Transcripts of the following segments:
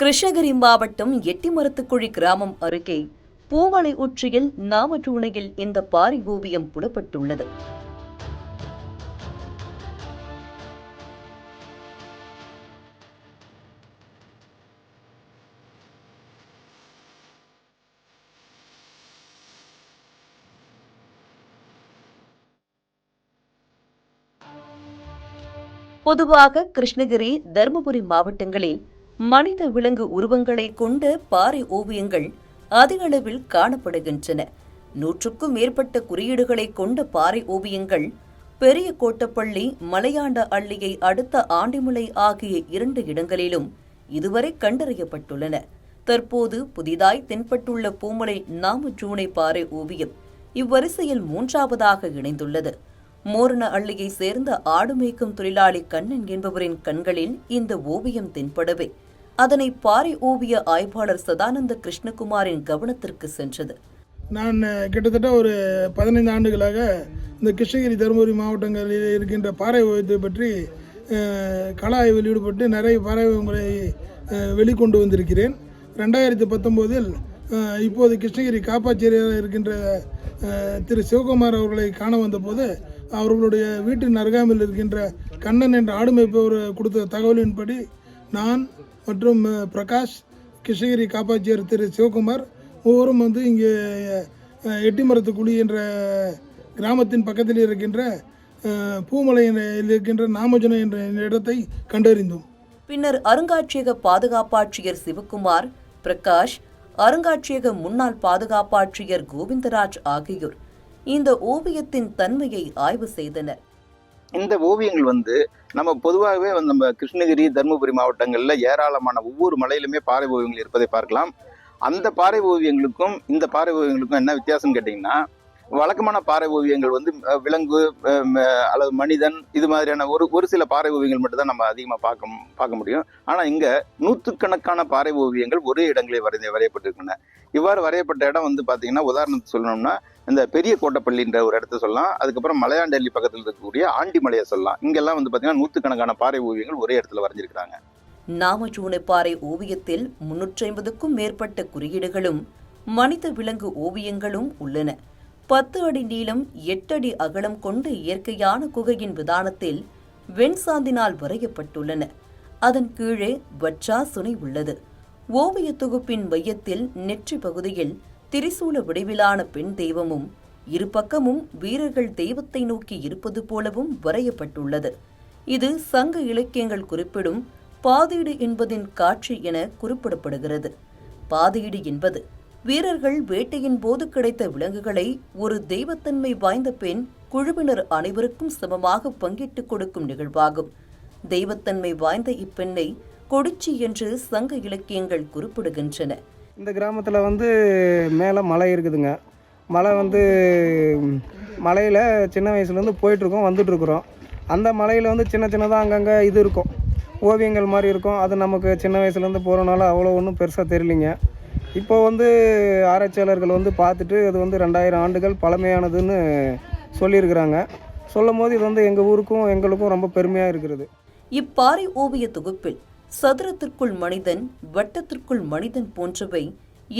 கிருஷ்ணகிரி மாவட்டம் எட்டிமரத்துக்குழி கிராமம் அருகே பூமலை உச்சியில் நாமற்றூணையில் இந்த பாரி ஓவியம் புலப்பட்டுள்ளது பொதுவாக கிருஷ்ணகிரி தருமபுரி மாவட்டங்களில் மனித விலங்கு உருவங்களை கொண்ட பாறை ஓவியங்கள் அதிக அளவில் காணப்படுகின்றன. நூற்றுக்கும் மேற்பட்ட குறியீடுகளை கொண்ட பாறை ஓவியங்கள் பெரிய கோட்டப்பள்ளி மலையாண்ட அள்ளியை அடுத்த ஆண்டிமலை ஆகிய இரண்டு இடங்களிலும் இதுவரை கண்டறியப்பட்டுள்ளன. தற்போது புதிதாய் தென்பட்டுள்ள பூமலை நாமஜூனை பாறை ஓவியம் இவ்வரிசையில் மூன்றாவதாக இணைந்துள்ளது. மோரண அள்ளியை சேர்ந்த ஆடு மேய்க்கும் தொழிலாளி கண்ணன் என்பவரின் கண்களில் இந்த ஓவியம் தென்படவே அதனை பாறை ஓவிய ஆய்வாளர் சதானந்த கிருஷ்ணகுமாரின் கவனத்திற்கு சென்றது. நான் கிட்டத்தட்ட ஒரு பதினைந்து ஆண்டுகளாக இந்த கிருஷ்ணகிரி தருமபுரி மாவட்டங்களில் இருக்கின்ற பாறை ஓவியத்தை பற்றி அஹ், கள ஆய்வில் ஈடுபட்டு நிறைய பாறை ஓவியங்களை வெளிக்கொண்டு வந்திருக்கிறேன். ரெண்டாயிரத்தி பத்தொம்போதில் இப்போது கிருஷ்ணகிரி காப்பாச்சேரியாக இருக்கின்ற திரு சிவகுமார் அவர்களை காண வந்தபோது அவர்களுடைய வீட்டின் அருகாமையில் இருக்கின்ற கண்ணன் என்ற ஆடு மேய்ப்பவர் கொடுத்த தகவலின்படி நான் மற்றும் பிரகாஷ் கிருஷ்ணகிரி காப்பாட்சியர் திரு சிவகுமார் ஒவ்வொரும் வந்து இங்கே அஹ், எட்டிமரத்துக்குழி என்ற கிராமத்தின் பக்கத்தில் இருக்கின்ற அஹ், பூமலை இருக்கின்ற நாமஜன என்ற இடத்தை கண்டறிந்தோம். பின்னர் அருங்காட்சியக பாதுகாப்பாட்சியர் சிவகுமார் பிரகாஷ் அருங்காட்சியக முன்னாள் பாதுகாப்பாட்சியர் கோவிந்தராஜ் ஆகியோர் இந்த ஓவியத்தின் தன்மையை ஆய்வு செய்தனர். இந்த ஓவியங்கள் வந்து நம்ம பொதுவாகவே வந்து நம்ம கிருஷ்ணகிரி தருமபுரி மாவட்டங்களில் ஏராளமான ஒவ்வொரு மலையிலுமே பாறை ஓவியங்கள் இருப்பதை பார்க்கலாம். அந்த பாறை ஓவியங்களுக்கும் இந்த பாறை ஓவியங்களுக்கும் என்ன வித்தியாசம்னு கேட்டிங்கன்னா வழக்கமான பாறை ஓவியங்கள் வந்து விலங்கு அல்லது மனிதன் இது மாதிரியான ஒரு ஒரு சில பாறை ஓவியங்கள் மட்டும் தான் நம்ம அதிகமாக பார்க்க பார்க்க முடியும். ஆனால் இங்கே நூற்றுக்கணக்கான பாறை ஓவியங்கள் ஒரே இடங்களில் வரைந்த வரையப்பட்டிருக்கின்றன. இவ்வாறு வரையப்பட்ட இடம் வந்து பார்த்தீங்கன்னா உதாரணத்துக்கு சொல்லணும்னா இந்த பெரிய கோட்டப்பள்ளின்ற ஒரு இடத்த சொல்லலாம். அதுக்கப்புறம் மலையாண்டல்லி பக்கத்தில் இருக்கக்கூடிய ஆண்டிமலையை சொல்லலாம். இங்கெல்லாம் வந்து பார்த்தீங்கன்னா நூற்றுக்கணக்கான பாறை ஓவியங்கள் ஒரே இடத்துல வரைஞ்சிருக்கிறாங்க. நாமச்சூனைப்பாறை ஓவியத்தில் முன்னூற்றி ஐம்பதுக்கும் மேற்பட்ட குறியீடுகளும் மனித விலங்கு ஓவியங்களும் உள்ளன. பத்து அடி நீளம் எட்டு அடி அகலம் கொண்ட இயற்கையான குகையின் விதானத்தில் வெண்சாந்தினால் வரையப்பட்டுள்ளன. அதன் கீழே வற்றா சுனை உள்ளது. ஓவிய தொகுப்பின் மையத்தில் நெற்றி பகுதியில் திரிசூல வடிவிலான பெண் தெய்வமும் இருபக்கமும் வீரர்கள் தெய்வத்தை நோக்கி இருப்பது போலவும் வரையப்பட்டுள்ளது. இது சங்க இலக்கியங்கள் குறிப்பிடும் பாதீடு என்பதின் காட்சி என குறிப்பிடப்படுகிறது. பாதீடு என்பது வீரர்கள் வேட்டையின் போது கிடைத்த விலங்குகளை ஒரு தெய்வத்தன்மை வாய்ந்த பெண் குழுவினர் அனைவருக்கும் சமமாக பங்கிட்டுக் கொடுக்கும் நிகழ்வாகும். தெய்வத்தன்மை வாய்ந்த இப்பெண்ணை கொடிச்சி என்று சங்க இலக்கியங்கள் குறிப்பிடுகின்றன. இந்த கிராமத்தில் வந்து மேலே மலை இருக்குதுங்க. மலை வந்து மலையில் சின்ன வயசுலேருந்து போயிட்டுருக்கோம் வந்துட்டுருக்குறோம். அந்த மலையில் வந்து சின்ன சின்னதாக அங்கங்கே இது இருக்கும். ஓவியங்கள் மாதிரி இருக்கும். அது நமக்கு சின்ன வயசுலேருந்து போகிறனால அவ்வளோ ஒன்றும் பெருசாக தெரியலிங்க. இப்போ வந்து ஆராய்ச்சியாளர்கள் வந்து பார்த்துட்டு அது வந்து ரெண்டாயிரம் ஆண்டுகள் பழமையானதுன்னு சொல்லியிருக்கிறாங்க. சொல்லும் போது இது வந்து எங்கள் ஊருக்கும் எங்களுக்கும் ரொம்ப பெருமையாக இருக்கிறது. இப்பாறை ஓவிய தொகுப்பில் சதுரத்திற்குள் மனிதன் வட்டத்திற்குள் மனிதன் போன்றவை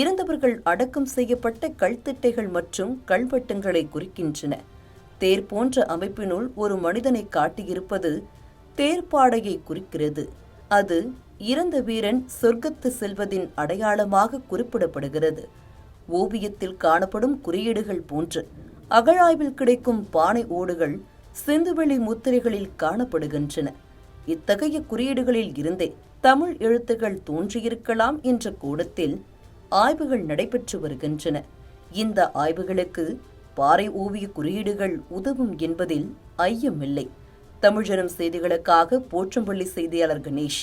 இறந்தவர்கள் அடக்கம் செய்யப்பட்ட கல்திட்டைகள் மற்றும் கல்வெட்டுங்களை குறிக்கின்றன. தேர் போன்ற அமைப்பினுள் ஒரு மனிதனை காட்டியிருப்பது தேர்ப்பாடையை குறிக்கிறது. அது இறந்த வீரன் சொர்க்கத்து செல்வதின் அடையாளமாக குறிப்பிடப்படுகிறது. ஓவியத்தில் காணப்படும் குறியீடுகள் போன்று அகழாய்வில் கிடைக்கும் பானை ஓடுகள் சிந்துவெளி முத்திரைகளில் காணப்படுகின்றன. இத்தகைய குறியீடுகளில் இருந்தே தமிழ் எழுத்துகள் தோன்றியிருக்கலாம் என்ற கோணத்தில் ஆய்வுகள் நடைபெற்று வருகின்றன. இந்த ஆய்வுகளுக்கு பாறை ஓவிய குறியீடுகள் உதவும் என்பதில் ஐயமில்லை. தமிழரும் செய்திகளுக்காக போற்றம்பள்ளி செய்தியாளர் கணேஷ்.